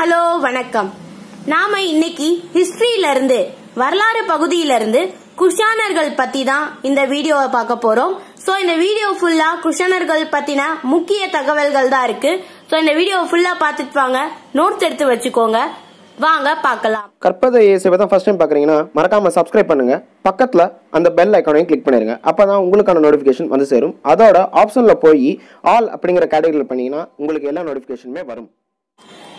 Hello வணக்கம். நாம இன்னைக்கு ஹிஸ்டரியில இருந்து வரலாறு பகுதியில இருந்து குஷானர்கள் பத்தி தான் இந்த வீடியோவை பார்க்க போறோம். சோ இந்த வீடியோ ஃபுல்லா குஷானர்கள் பத்தின முக்கிய தகவல்கள் தான் இருக்கு. சோ இந்த வீடியோ ஃபுல்லா பார்த்துட்டு வாங்க. நோட்ஸ் எடுத்து வச்சுக்கோங்க. வாங்க பார்க்கலாம். கற்பதை இயேசுவை தான் ஃபர்ஸ்ட் டைம் பார்க்குறீங்கன்னா மறக்காம சப்ஸ்கிரைப் பண்ணுங்க. பக்கத்தில் அந்த பெல் ஐக்கானையும் கிளிக் பண்ணிருங்க. அப்போ தான் உங்களுக்கான நோட்டிஃபிகேஷன் வந்து சேரும். அதோட ஆப்ஷனில் போய் ஆல் அப்படிங்கிற கேட்டகரியில் பண்ணீங்கன்னா உங்களுக்கு எல்லா நோட்டிஃபிகேஷனுமே வரும்.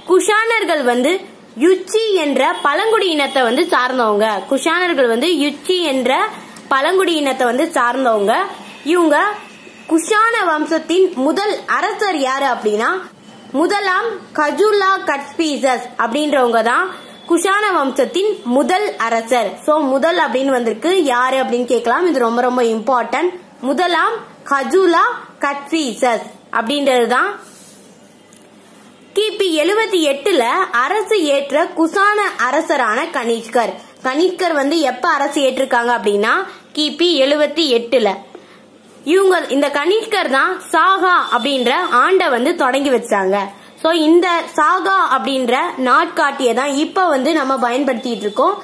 குஷானர்கள் வந்து யுச்சி என்ற பழங்குடி இனத்தை வந்து சார்ந்தவங்க. குஷானர்கள் வந்து யுச்சி என்ற பழங்குடி இனத்தை வந்து சார்ந்தவங்க. இவங்க குஷான வம்சத்தின் முதல் அரசர் யாரு அப்படின்னா முதலாம் கஜுலா கட்ஸ்பீசஸ் அப்படின்றவங்க தான் குஷான வம்சத்தின் முதல் அரசர். சோ முதல் அப்படின்னு வந்திருக்கு. யாரு அப்படின்னு கேட்கலாம். இது ரொம்ப ரொம்ப இம்பார்ட்டன்ட் முதலாம் கஜுலா கட்ஸ்பீசஸ் அப்படின்றது தான் கிபி எழுபத்தி எட்டுல அரசு ஏற்ற குசான அரசரான கனிஷ்கர். கனிஷ்கர் வந்து எப்ப அரசு ஏற்றிருக்காங்க அப்படின்னா கிபி எழுபத்தி எட்டுல. இவங்க இந்த கனிஷ்கர் தான் சாகா அப்படின்ற ஆண்டை வந்து தொடங்கி வச்சாங்க. சோ இந்த சாகா அப்படின்ற நாட்காட்டியை தான் இப்ப வந்து நம்ம பயன்படுத்திட்டு இருக்கோம்.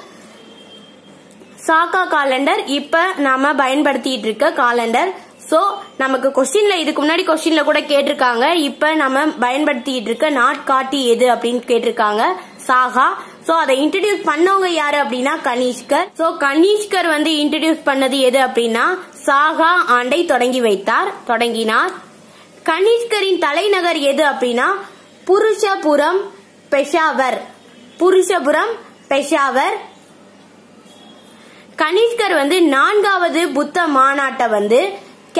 சாகா காலண்டர் இப்ப நாம பயன்படுத்திட்டு இருக்க காலண்டர். ஸோ நமக்கு கொஸ்டின்ல இதுக்கு முன்னாடி கொஸ்டின்ல கூட கேட்டிருக்காங்க. இப்ப நம்ம பயன்படுத்திட்டு இருக்க நாட்காட்டி எது அப்படின்னு கேட்டிருக்காங்க. சாகா. சோ அதை இன்ட்ரடியூஸ் பண்ணவங்க யாரு அப்படின்னா கனிஷ்கர். சோ கனிஷ்கர் வந்து இன்ட்ரடியூஸ் பண்ணது எது அப்படின்னா சாகா ஆண்டை தொடங்கி வைத்தார் தொடங்கினார். கனிஷ்கரின் தலைநகர் எது அப்படின்னா புருஷபுரம் பெஷாவர். புருஷபுரம் பெஷாவர். கனிஷ்கர் வந்து நான்காவது புத்த மாநாட்டை வந்து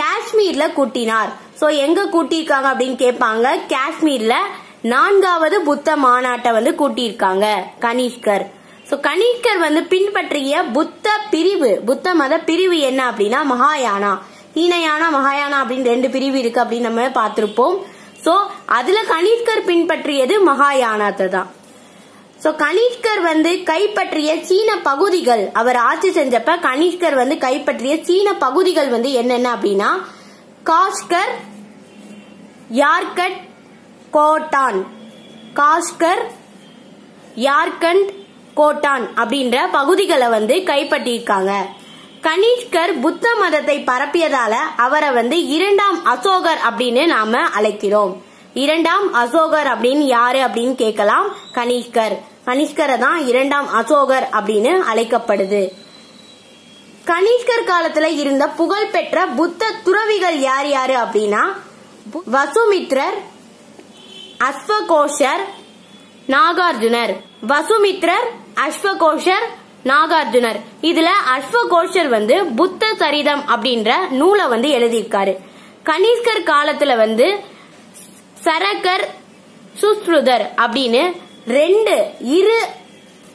காஷ்மீர்ல கூட்டினார். சோ எங்க கூட்டியிருக்காங்க அப்படின்னு கேட்பாங்க. காஷ்மீர்ல நான்காவது புத்த மாநாட்டை வந்து கூட்டியிருக்காங்க கனிஷ்கர். சோ கனிஷ்கர் வந்து பின்பற்றிய புத்த பிரிவு புத்த மத பிரிவு என்ன அப்படின்னா மகாயானா. ஹீனயானா மகாயானா அப்படின்னு ரெண்டு பிரிவு இருக்கு அப்படின்னு நம்ம பார்த்திருப்போம். சோ அதுல கனிஷ்கர் பின்பற்றியது மகாயானத்தை தான் சோ கனிஷ்கர் வந்து கைப்பற்றிய சீன பகுதிகள். அவர் ஆட்சி செஞ்சப்ப கனிஷ்கர் வந்து கைப்பற்றிய சீன பகுதிகள் வந்து என்னென்ன அப்படின்னா Kashgar Yarkand Khotan. Kashgar Yarkand Khotan அப்படின்ற பகுதிகளை வந்து கைப்பற்றியிருக்காங்க. கனிஷ்கர் புத்த மதத்தை பரப்பியதால அவரை வந்து இரண்டாம் அசோகர் அப்படின்னு நாம அழைக்கிறோம். இரண்டாம் அசோகர் அப்படின்னு யாரு அப்படின்னு கேட்கலாம். கனிஷ்கர். கனிஷ்கரை தான் இரண்டாம் அசோகர் அப்படின்னு அழைக்கப்படுது. கனிஷ்கர் காலத்துல இருந்த புகழ்பெற்ற புத்த துறவிகள் யார் யாரு அப்படின்னா வசுமித்ரர் அஸ்வகோஷர் நாகார்ஜுனர். வசுமித்ரர் அஸ்வகோஷர் நாகார்ஜுனர். இதுல அஸ்வகோஷர் வந்து புத்த சரிதம் அப்படின்ற நூலை வந்து எழுதியிருக்காரு. கனிஷ்கர் காலத்துல வந்து சரகர் சுஸ்ருதர் அப்படின்னு ரெண்டு இரு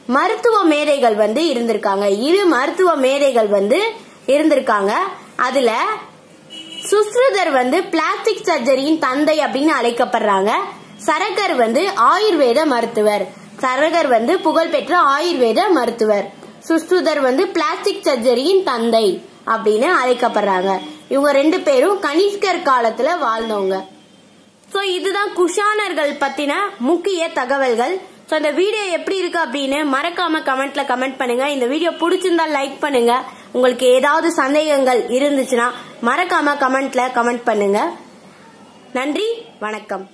மருத்துவ மேதைகள் வந்து இருந்திருக்காங்க. இரு மருத்துவ மேதைகள் வந்து இருந்திருக்காங்க. அதுல சுஸ்ருதர் வந்து பிளாஸ்டிக் சர்ஜரியின் தந்தை அப்படின்னு அழைக்கப்படுறாங்க. சரகர் வந்து ஆயுர்வேத மருத்துவர். சரகர் வந்து புகழ்பெற்ற ஆயுர்வேத மருத்துவர். சுஸ்ருதர் வந்து பிளாஸ்டிக் சர்ஜரியின் தந்தை அப்படின்னு அழைக்கப்படுறாங்க. இவங்க ரெண்டு பேரும் கனிஷ்கர் காலத்துல வாழ்ந்தவங்க. சோ இதுதான் குஷானர்கள் பத்தின முக்கிய தகவல்கள். சோ இந்த வீடியோ எப்படி இருக்கு அப்படின்னு மறக்காம கமெண்ட்ல கமெண்ட் பண்ணுங்க. இந்த வீடியோ பிடிச்சிருந்தா லைக் பண்ணுங்க. உங்களுக்கு ஏதாவது சந்தேகங்கள் இருந்துச்சுன்னா மறக்காம கமெண்ட்ல கமெண்ட் பண்ணுங்க. நன்றி வணக்கம்.